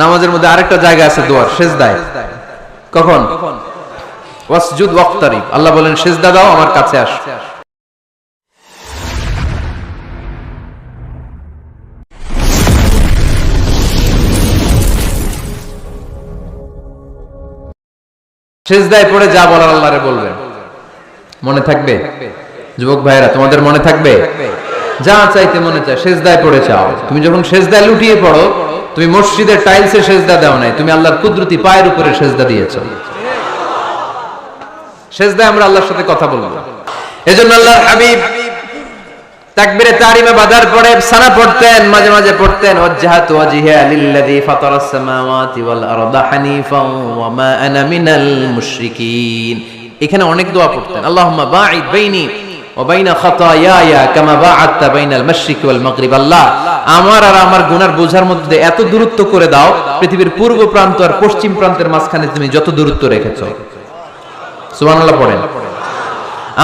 নামাজের মধ্যে আরেকটা জায়গা আছে দোয়ার, সেজদায়। কখন? ওয়াসজুদ ওয়াক্তারিব। আল্লাহ বলেন, সেজদা দাও, আমার কাছে আস। সেজদায় পড়ে যা বলার আল্লাহরে বলবেন। মনে থাকবে? যুবক ভাইরা তোমাদের মনে থাকবে? যা চাইতে মনে চায়, সেজদায় পড়ে চাও তুমি যখন সেজদায় লুটিয়ে পড়ো তুমি মসজিদের টাইলসে সেজদা দাও নাই, তুমি আল্লাহর কুদরতি পায়ের উপরে সেজদা দিয়েছ। সেজদায় আমরা আল্লাহর সাথে কথা বলব। এজন্য আল্লাহর হাবিব তাকবীরে তারিমে বাদার পরে সানা পড়তেন, মাঝে মাঝে পড়তেন ওয়াজহাতু ওয়াজহিয়া লিল্লাযী ফাতারাস সামাওয়াতি ওয়াল আরদা হানিফাও ওয়া মা আনা মিনাল মুশরিকিন। এখানে অনেক দোয়া পড়তেন, আল্লাহুম্মা বাঈদ বাইনি ওয়া বাইনা খাতায়ায়া কামা বাআদতা বাইনাল মাশরিকি ওয়াল মাগরিব আল্লাহ। আমার আর আমার গুনার বোঝার মধ্যে এত দূরত্ব করে দাও, পৃথিবীর পূর্ব প্রান্ত আর পশ্চিম প্রান্তের মাঝখানে তুমি যত দূরত্ব রেখেছো। সুবহানাল্লাহ পড়েন।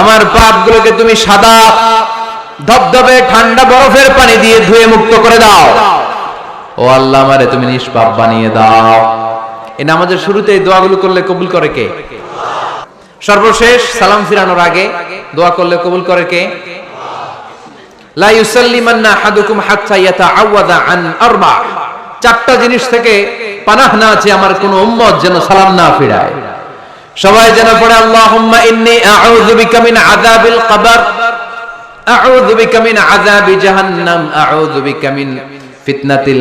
আমার পাপগুলোকে তুমি সাদা, ধবধবে, ঠান্ডা বরফের পানি দিয়ে ধুয়ে মুক্ত করে দাও। ও আল্লাহ আমারে, তুমি নিষ্পাপ বানিয়ে দাও। এই নামাজের শুরুতে এই দোয়াগুলো করলে কবুল করে কে? সর্বশেষ সালাম ফিরানোর আগে দোয়া করলে কবুল করে কে? লা ইউসাল্লিমান্না আহাদুকুম হাত্তা ইয়াতাআওয়াদা আন আরবা। চারটা জিনিস থেকে পানাহ না আছে আমার কোন উম্মত যেন সালাম না ফিরায়। সবাই যেন পড়ে, আল্লাহুম্মা আউযু বিকা মিন আযাবিল কবর, আউযু বিকা মিন আযাবি জাহান্নাম, আউযু বিকা মিন ফিতনাতিল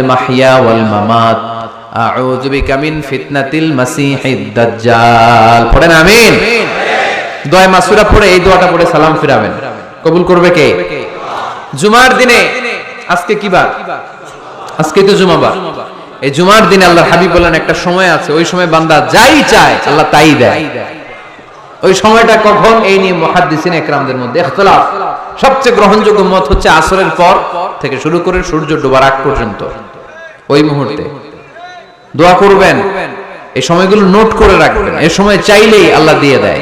ওয়াল মামাত, আউযু বিকা মিন ফিতনাতিল মাসিহিদ দাজ্জাল। পড়েন, আমিন। দোয়া মাসুরা পড়ে, এই দোয়াটা পড়ে সালাম ফিরাবেন। কবুল করবে কে? জুমার দিনে, আজকে কি বার? আজকে তো জুমাবার এই জুমার দিনে আল্লাহ হাবিব বলেন, একটা সময় আছে, ওই সময় বান্দা যাই চায়, আল্লাহ তাই দেয়। ওই সময়টা কখন? এই নিয়ে মুহাদ্দিসিন একরামদের মধ্যে ইখতিলাফ। সবচেয়ে গ্রহণযোগ্য মত হচ্ছে আসরের পর থেকে শুরু করে সূর্য ডোবার আগ পর্যন্ত। ওই মুহূর্তে। দোয়া করবেন, এই সময়গুলো নোট করে রাখবেন, এই সময় চাইলেই আল্লাহ দিয়ে দেয়।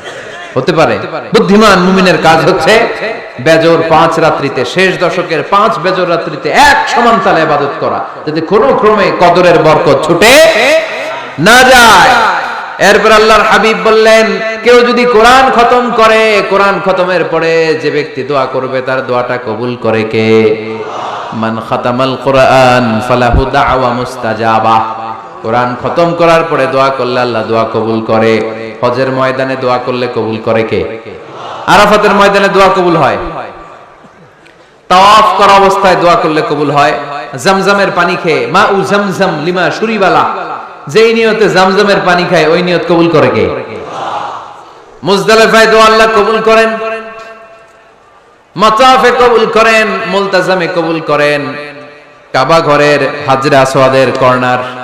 হতে পারে। বুদ্ধিমান মুমিনের কাজ হচ্ছে বেজর পাঁচ রাত্রিতে, শেষ দশকের পাঁচ বেজর রাত্রিতে এক সমান তালে ইবাদত করা। যাতে কোনো ক্রমে কদরের বরকত ছুটে না যায়। এরপর আল্লাহর হাবিব বললেন, কেউ যদি কোরআন খতম করে, কোরআন খতমের পরে যে ব্যক্তি দোয়া করবে, তার দোয়াটা কবুল করে কে? মান খাতামাল কোরআন, ফালাহু দাওয়া মুস্তাজাবা। কোরআন খতম করার পরে দোয়া করলে আল্লাহ দোয়া কবুল করে। হজের ময়দানে দোয়া করলে কবুল করে কে? আরাফাতের ময়দানে দোয়া কবুল হয়। তাওয়াফ করা অবস্থায় দোয়া করলে কবুল হয়। জামজামের পানি খেয়ে, মা উ জামজাম লিমা সুরিবালা যেই নিয়তে জামজামের পানি খায়, ওই নিয়ত কবুল করে কে? মুজদালিফায় দোয়া আল্লাহ কবুল করেন। মাতাফে কবুল করেন, মুলতাজামে কবুল করেন। কাবা ঘরের হাজরা আসওয়াদের কর্নার।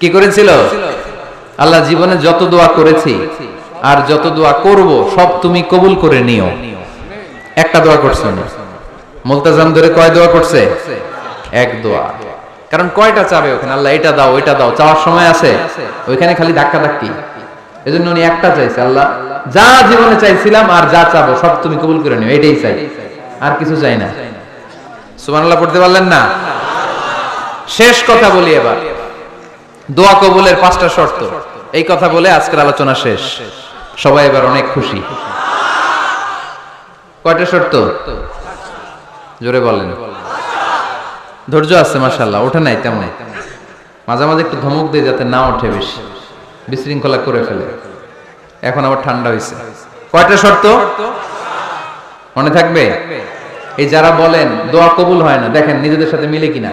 কি করেছিল? আল্লাহ জীবনে যত দোয়া করেছি আর যত দোয়া করব সব তুমি কবুল করে নিও। একটা দোয়া করছে না? মুলতাজাম ধরে কয় দোয়া করছে? এক দোয়া। কারণ কয়টা চাবে ওখানে? আল্লাহ এটা দাও ওইটা দাও চাওয়ার সময় আছে। ওইখানে খালি ধাক্কা ধাক্কি এজন্য উনি একটা চাইছে আল্লাহ যা জীবনে চাইছিলাম আর যা চাবো সব তুমি কবুল করে নিও এটাই চাই। আর কিছু চাই না। সুবহানাল্লাহ পড়তে পারলেন না? শেষ কথা বলি এবার। দোয়া কবুলের পাঁচটা শর্ত। এই কথা বলে আজকের আলোচনা শেষ। সবাই এবার অনেক খুশি। কয়টা শর্ত? জোরে বলেন। ধৈর্য আছে মাসাল্লাহ ওঠে নাই, তেমন মাঝে মাঝে একটু ধমক দিয়ে যাতে না ওঠে বেশি। বিশৃঙ্খলা করে ফেলে। এখন আবার ঠান্ডা হয়েছে কয়টা শর্ত? মনে থাকবে? এই যারা বলেন, দোয়া কবুল হয় না, দেখেন নিজেদের সাথে মিলে কিনা।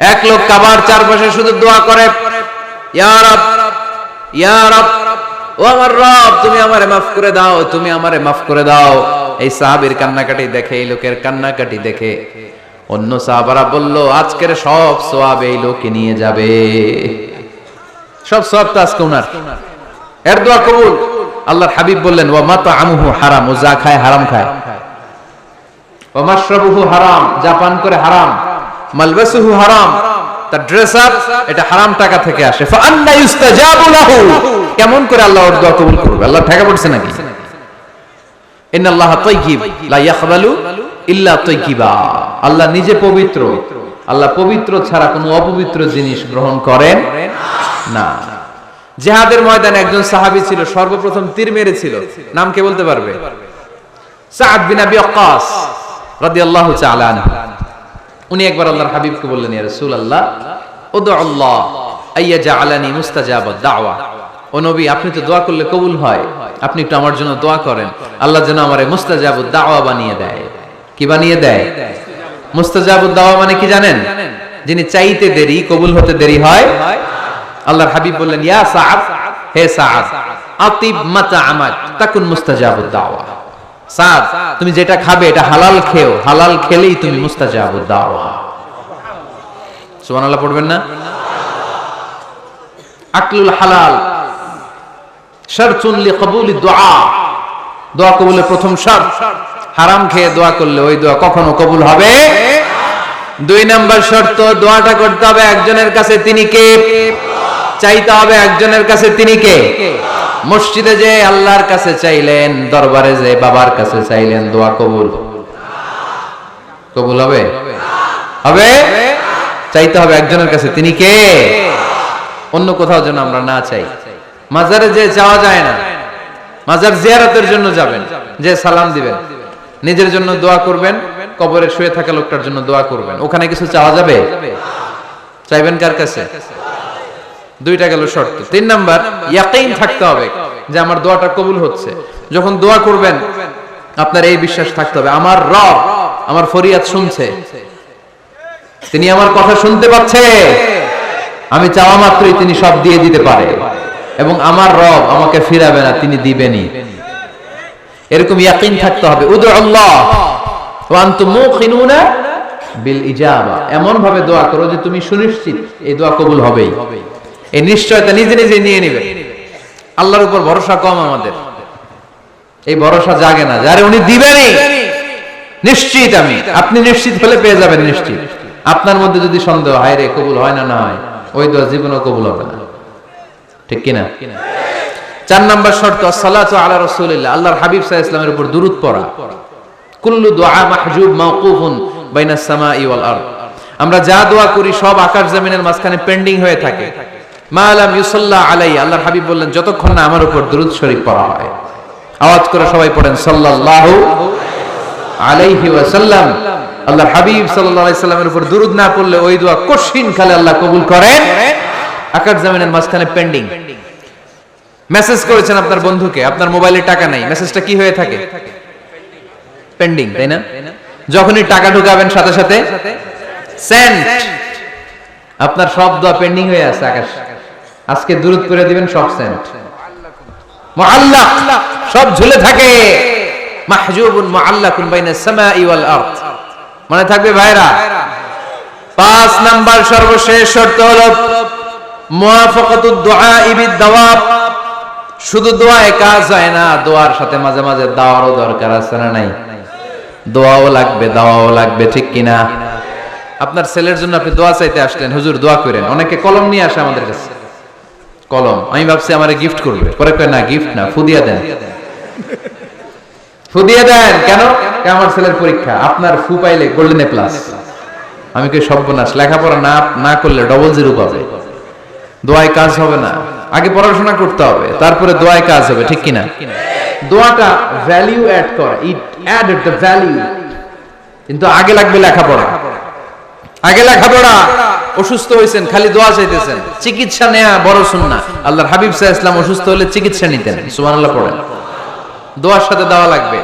এক লোক কাবার চারপাশে শুধু দোয়া করে ও আমার রব, তুমি আমারে মাফ করে দাও, তুমি আমারে মাফ করে দাও। এই কান্নাকাটি দেখে, এই লোকের কান্নাকাটি দেখে অন্য সাহাবারা বলল, আজকের সব সোয়াব এই লোকে নিয়ে যাবে। সব তো আজকে উনার। এর দোয়া কবুল। আল্লাহর হাবিব বললেন, ওয়া মাতা আমুহু হারাম, ও যা খায় হারাম খায়। ওয়া মাশরাবুহু হারাম, যা পান করে হারাম। মালবাসুহু হারাম। তার ড্রেস আপ এটা হারাম টাকা থেকে আসে। লাহু। কেমন করে আল্লাহ দোয়া কবুল করবে? আল্লাহ ঠেকা পড়ছে নাকি? তাইয়িব লা ইয়াকবালু ইল্লা তাইয়িবা আল্লাহ নিজে পবিত্র। আল্লাহ পবিত্র ছাড়া কোনো অপবিত্র জিনিস গ্রহণ করেন না। জিহাদের ময়দানে একজন সাহাবী ছিল, সর্বপ্রথম তীর মেরেছিল। নাম কে বলতে পারবে? সাদ বিন আবি ওয়াক্কাস, রাদিয়াল্লাহু তাআলা আনহু। উনি একবার আল্লাহর হাবিবকে বললেন উদু আল্লাহ, আইয়া জাআলানি মুস্তাজাবাদ দাওয়া। ও নবী, আপনি তো দোয়া করলে কবুল হয়। আপনি একটু আমার জন্য দোয়া করেন। আল্লাহ যেন আমারে মুস্তাজাবুদ দাওয়া বানিয়ে দেয়। কি বানিয়ে দেয়? মুস্তাজাবুদ দাওয়া মানে কি জানেন? যিনি চাইতে দেরি, কবুল হতে দেরি হয়। আল্লাহর হাবিব বললেন, ইয়া সাআদ, হে সাআদ, আতিব মাতা আমাক, তাকুন মুস্তাজাবুদ দাওয়া। তুমি যেটা খাবে এটা হালাল খেও। হালাল খেলেই তুমি মুস্তাজাবুদ, দাওয়া। পড়বেন না? আকলুল হালাল। দোয়া। কবুলের প্রথম শর্ত, হারাম খেয়ে দোয়া করলে ওই দোয়া কখনো কবুল হবে? দুই নাম্বার শর্ত, দোয়াটা করতে হবে একজনের কাছে, তিনি কে? চাইতে হবে একজনের কাছে, তিনি কে? মসজিদে যে আল্লাহর কাছে চাইলেন, দরবারে যে বাবার কাছে চাইলেন, দোয়া কবুল। কবুল হবে? হবে? চাইতে হবে একজনের কাছে। তিনি কে? অন্য কোথাও যেন আমরা না চাই। মাজারে যে যাওয়া যায় না, মাজার জিয়ারতের জন্য যাবেন, যে সালাম দিবেন, নিজের জন্য দোয়া করবেন, কবরে শুয়ে থাকা লোকটার জন্য দোয়া করবেন। ওখানে কিছু চাওয়া যাবে? চাইবেন কার কাছে? দুইটা গেল শর্ত। তিন নাম্বার, ইয়াকিন থাকতে হবে, যে আমার দোয়াটা কবুল হচ্ছে। যখন দোয়া করবেন, আপনার এই বিশ্বাস থাকতে হবে, আমার রব আমার ফরিয়াদ শুনছে। তিনি আমার কথা শুনতে পাচ্ছে, আমি চাওয়া মাত্রই তিনি সব দিয়ে দিতে পারে। এবং আমার রব আমাকে ফিরাবে না, তিনি দিবেনই। এরকম ইয়াকিন থাকতে হবে উদু আল্লাহ বিল ইজাবা। এমন ভাবে দোয়া করো যে তুমি সুনিশ্চিত এই দোয়া কবুল হবেই। এই নিশ্চয়তা নিজে নিজে নিয়ে নিবে। আল্লাহর উপর ভরসা কম আমাদের। এই ভরসা জাগে না। যারে উনি দিবেনই, নিশ্চিত আমি। আপনি নিশ্চিত হলে পেয়ে যাবেন নিশ্চিত। আপনার মধ্যে যদি সন্দেহ হয় রে কবুল হয় না না হয়, ওই দোয়া জীবনও কবুল হবে না। ঠিক কিনা? চার নাম্বার শর্ত, সালাতু আলা রাসূলিল্লাহ। আল্লাহর হাবিব সাল্লাল্লাহু ইসলামের উপর দুরূদ পড়া। কুল্লু দুআ মাহজুব মাওকুফুন বাইনাস সামাই ওয়াল আরদ। আমরা যা দোয়া করি সব আকাশ জমিনের মাঝখানে পেন্ডিং হয়ে থাকে। মালাম আলাই আল্লাহর হাবিব বললেন, যতক্ষণ না আমার উপর শরীফ পড়া হয়। আওয়াজ করে সবাই পড়েন আলাইহি ওয়াসাল্লাম। হাবিব সাল্লামের উপর দুরূদ না পড়লে ওই দোয়া আল্লাহ কবুল করেন। আকাশ জমিনের মাঝখানে পেন্ডিং মেসেজ করেছেন আপনার বন্ধুকে, আপনার মোবাইলে টাকা নাই। মেসেজটা কি হয়ে থাকে? পেন্ডিং তাই না? যখনই টাকা ঢুকাবেন সাথে সাথে সেন্ড আপনার সব দোয়া পেন্ডিং হয়ে আছে, আকাশ। আজকে দূরত করে দিবেন সব সেন্ট। মুআল্লাক, সব ঝুলে থাকে। মাহজুবুন মনে থাকবে ভাইরা? পাঁচ নাম্বার সর্বশেষ শর্ত হলো শুধু দোয়ায় কাজ হয় না দোয়ার সাথে মাঝে মাঝে দাওয়ারও দরকার আছে না নাই? দোয়াও লাগবে, দাওয়াও লাগবে, ঠিক কিনা? আপনার ছেলের জন্য আপনি দোয়া চাইতে আসলেন। হুজুর, দোয়া করেন। অনেকে কলম নিয়ে আসে আমাদের কাছে। কলম। আমি ভাবছি আমারে গিফট করবে। পরে কয়, না গিফট না, ফুদিয়া দেন। ফুদিয়া দেন, কেন? আমার ছেলের পরীক্ষা? আপনার ফু পাইলে গোল্ডেন এ প্লাস আমি কই, সর্বনাশ, লেখাপড়া না না করলে ডবল জিরো পাবে। দোয়ায় কাজ হবে না। আগে পড়াশোনা করতে হবে, তারপরে দোয়ায় কাজ হবে, ঠিক কিনা? দোয়াটা ভ্যালিউ অ্যাড করে। ইট অ্যাড দ্য ভ্যালিউ কিন্তু আগে লাগবে লেখাপড়া। আগে লেখাপড়া, অসুস্থ হয়েছেন খালি দোয়া চাইতেছেন। চিকিৎসা নেয়া বড় সুন্না আল্লাহর হাবিব সাহা ইসলাম অসুস্থ হলে চিকিৎসা নিতেন, সুবহানাল্লাহ পড়েন। দোয়ার সাথে দেওয়া লাগবে।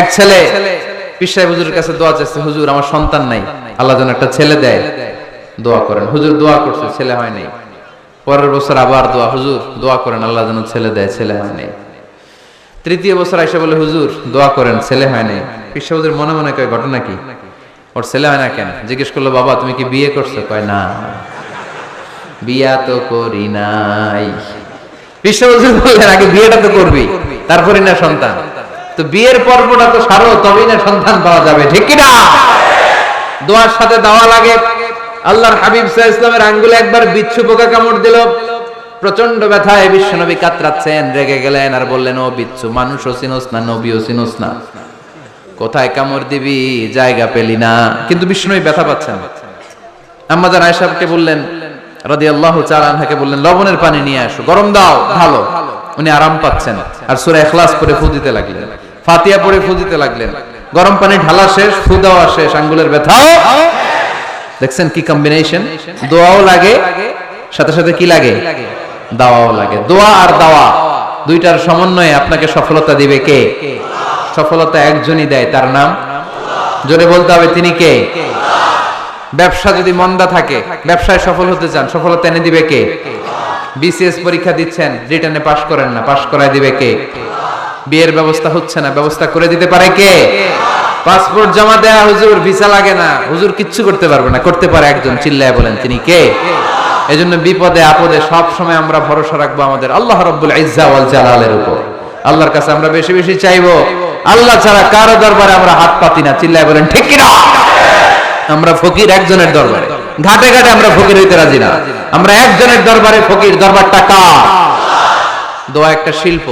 এক ছেলে পিসাই হুজুরের কাছে দোয়া চাইছে, হুজুর, আমার সন্তান নাই। আল্লাহ যেন একটা ছেলে দেয়, দোয়া করেন। হুজুর দোয়া করছে, ছেলে হয় নাই। পরের বছর আবার দোয়া, হুজুর, দোয়া করেন, আল্লাহ যেন ছেলে দেয়, ছেলে হয় নাই। তৃতীয় বছর আইসা বলে, হুজুর, দোয়া করেন, ছেলে হয় নাই। পিসা হুজুর, মনে মনে কয়, ঘটনা কি? ওর ছেলে হয় না কেন? জিজ্ঞেস করল, বাবা, তুমি কি বিয়ে করছ? কয়, না। বিয়া তো করি নাই। বললেন, আগে বিয়েটা তো করবি তারপরে না সন্তান। তো বিয়ের পর্বটা তো সারো, তবেই না সন্তান পাওয়া যাবে। ঠিক দোয়ার সাথে দেওয়া লাগে। আল্লাহর হাবিব সাহ ইসলামের আঙ্গুলে একবার বিচ্ছু পোকা কামড় দিল। প্রচণ্ড ব্যথায় বিশ্বনবী কাতরাচ্ছেন, রেগে গেলেন আর বললেন, ও বিচ্ছু মানুষও চিনোস না নবীও চিনোস না। কোথায় কামড় দিবি? জায়গা পেলি না। কিন্তু বিষ্ণুই ব্যথা পাচ্ছেন আম্মাজান আয়েশাকে বললেন, রাদিয়াল্লাহু তাআলা আনহাকে বললেন, লবণের পানি নিয়ে আসো, গরম দাও, ভালো। উনি আরাম পাচ্ছেন। আর সূরা ইখলাস পড়ে ফু দিতে লাগলেন। ফাতিহা পড়ে ফু দিতে লাগলেন। গরম পানি ঢালা শেষ, ফু দেওয়া শেষ, আঙ্গুলের ব্যথাও দেখছেন কি কম্বিনেশন দোয়াও লাগে, সাথে সাথে কি লাগে? দাওয়াও লাগে। দোয়া আর দাওয়া, দুইটার সমন্বয়ে আপনাকে সফলতা দিবে কে? সফলতা একজনই দেয়, তার নাম? জোরে বলতে হবে, তিনি কে? ব্যবসা যদি মন্দা থাকে, ব্যবসায় সফল হতে চান, সফলতা এনে দিবে কে? বিসিএস পরীক্ষা দিচ্ছেন, রিটার্নে পাশ করেন না, পাশ করায় দিবে কে? বিয়ের ব্যবস্থা হচ্ছে না, ব্যবস্থা করে দিতে পারে কে? পাসপোর্ট জমা দেয়া হুজুর, ভিসা লাগে না, হুজুর কিচ্ছু করতে পারবে না, করতে পারে একজন, চিল্লায় বলেন, তিনি কে? এজন্য বিপদে, আপদে সব সময় আমরা ভরসা রাখব আমাদের, আল্লাহ রব্বুল ইজ্জা ওয়াল জালালের উপর। আল্লাহর কাছে আমরা বেশি বেশি চাইব। আল্লাহ ছাড়া কারও দরবারে আমরা হাত পাতি না, চিল্লায় বলেন, ঠিক কিনা? আমরা ফকির একজনের দরবারে। ঘাটে ঘাটে আমরা ফকির হইতে রাজি না। আমরা একজনের দরবারে ফকির, দরবারটা কার? দোয়া একটা শিল্প।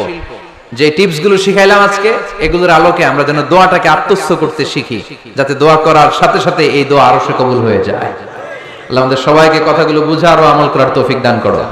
যে টিপসগুলো শিখাইলাম আজকে, এগুলোর আলোকে আমরা যেন দোয়াটাকে আত্মস্থ করতে শিখি, যাতে দোয়া করার সাথে সাথে এই দোয়া আরও সে কবুল হয়ে যায়। আমাদের সবাইকে কথাগুলো বুঝার ও আমল করার তৌফিক দান করো।